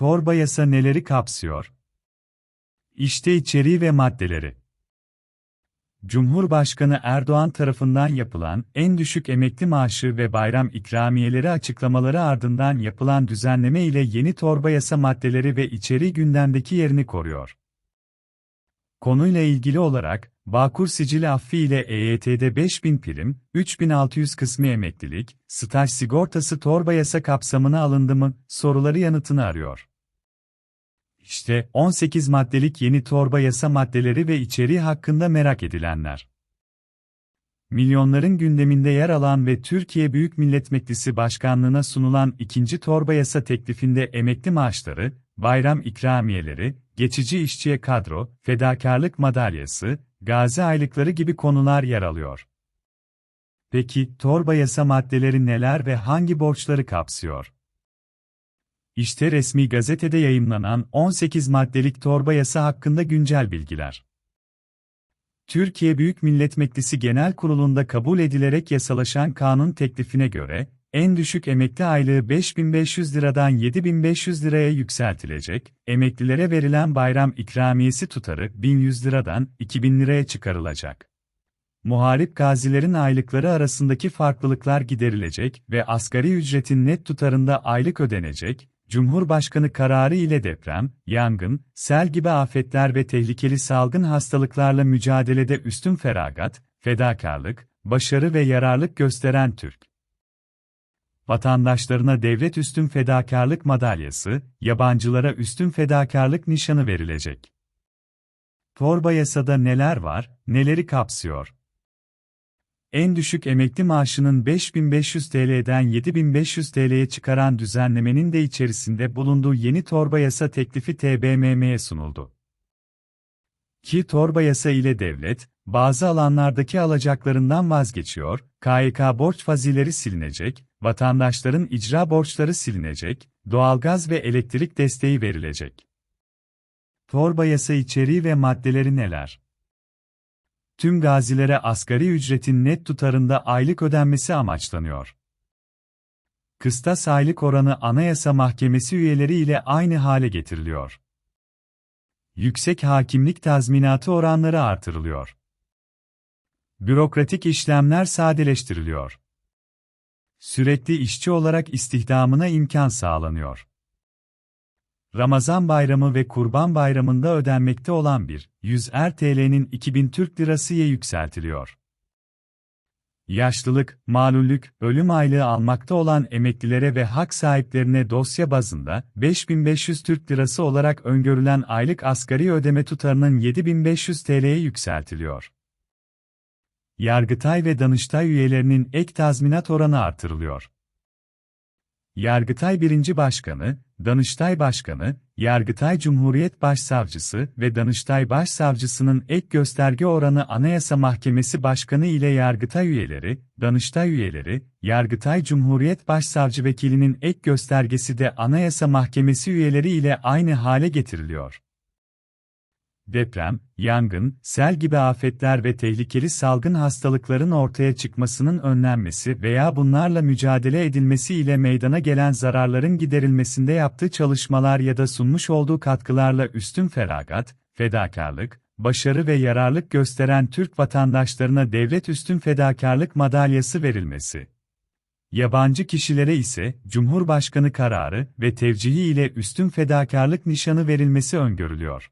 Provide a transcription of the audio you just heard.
Torba yasa neleri kapsıyor? İşte içeriği ve maddeleri. Cumhurbaşkanı Erdoğan tarafından yapılan en düşük emekli maaşı ve bayram ikramiyeleri açıklamaları ardından yapılan düzenleme ile yeni torba yasa maddeleri ve içeriği gündemdeki yerini koruyor. Konuyla ilgili olarak, Bağkur sicili affi ile EYT'de 5000 prim, 3600 kısmi emeklilik, staj sigortası torba yasa kapsamına alındı mı, soruları yanıtını arıyor. İşte 18 maddelik yeni torba yasa maddeleri ve içeriği hakkında merak edilenler. Milyonların gündeminde yer alan ve Türkiye Büyük Millet Meclisi Başkanlığına sunulan ikinci torba yasa teklifinde emekli maaşları, bayram ikramiyeleri, geçici işçiye kadro, fedakarlık madalyası, gazi aylıkları gibi konular yer alıyor. Peki, torba yasa maddeleri neler ve hangi borçları kapsıyor? İşte resmi gazetede yayımlanan 18 maddelik torba yasa hakkında güncel bilgiler. Türkiye Büyük Millet Meclisi Genel Kurulu'nda kabul edilerek yasalaşan kanun teklifine göre, en düşük emekli aylığı 5500 liradan 7500 liraya yükseltilecek, emeklilere verilen bayram ikramiyesi tutarı 1100 liradan 2000 liraya çıkarılacak. Muharip gazilerin aylıkları arasındaki farklılıklar giderilecek ve asgari ücretin net tutarında aylık ödenecek, Cumhurbaşkanı kararı ile deprem, yangın, sel gibi afetler ve tehlikeli salgın hastalıklarla mücadelede üstün feragat, fedakarlık, başarı ve yararlık gösteren Türk vatandaşlarına devlet üstün fedakarlık madalyası, yabancılara üstün fedakarlık nişanı verilecek. Torba yasada neler var, neleri kapsıyor? En düşük emekli maaşının 5500 TL'den 7500 TL'ye çıkaran düzenlemenin de içerisinde bulunduğu yeni torba yasa teklifi TBMM'ye sunuldu. Ki torba yasa ile devlet, bazı alanlardaki alacaklarından vazgeçiyor, KYK borç fazileri silinecek, vatandaşların icra borçları silinecek, doğalgaz ve elektrik desteği verilecek. Torba yasa içeriği ve maddeleri neler? Tüm gazilere asgari ücretin net tutarında aylık ödenmesi amaçlanıyor. Kıstas aylık oranı Anayasa Mahkemesi üyeleri ile aynı hale getiriliyor. Yüksek hakimlik tazminatı oranları artırılıyor. Bürokratik işlemler sadeleştiriliyor. Sürekli işçi olarak istihdamına imkan sağlanıyor. Ramazan bayramı ve Kurban bayramında ödenmekte olan bir 100 er TL'nin 2000 Türk Lirası'ya yükseltiliyor. Yaşlılık, malullük, ölüm aylığı almakta olan emeklilere ve hak sahiplerine dosya bazında 5500 Türk Lirası olarak öngörülen aylık asgari ödeme tutarının 7500 TL'ye yükseltiliyor. Yargıtay ve Danıştay üyelerinin ek tazminat oranı artırılıyor. Yargıtay 1. Başkanı, Danıştay Başkanı, Yargıtay Cumhuriyet Başsavcısı ve Danıştay Başsavcısının ek gösterge oranı Anayasa Mahkemesi Başkanı ile Yargıtay üyeleri, Danıştay üyeleri, Yargıtay Cumhuriyet Başsavcı Vekilinin ek göstergesi de Anayasa Mahkemesi üyeleri ile aynı hale getiriliyor deprem, yangın, sel gibi afetler ve tehlikeli salgın hastalıkların ortaya çıkmasının önlenmesi veya bunlarla mücadele edilmesi ile meydana gelen zararların giderilmesinde yaptığı çalışmalar ya da sunmuş olduğu katkılarla üstün feragat, fedakarlık, başarı ve yararlık gösteren Türk vatandaşlarına devlet üstün fedakarlık madalyası verilmesi. Yabancı kişilere ise Cumhurbaşkanı kararı ve tevcihi ile üstün fedakarlık nişanı verilmesi öngörülüyor.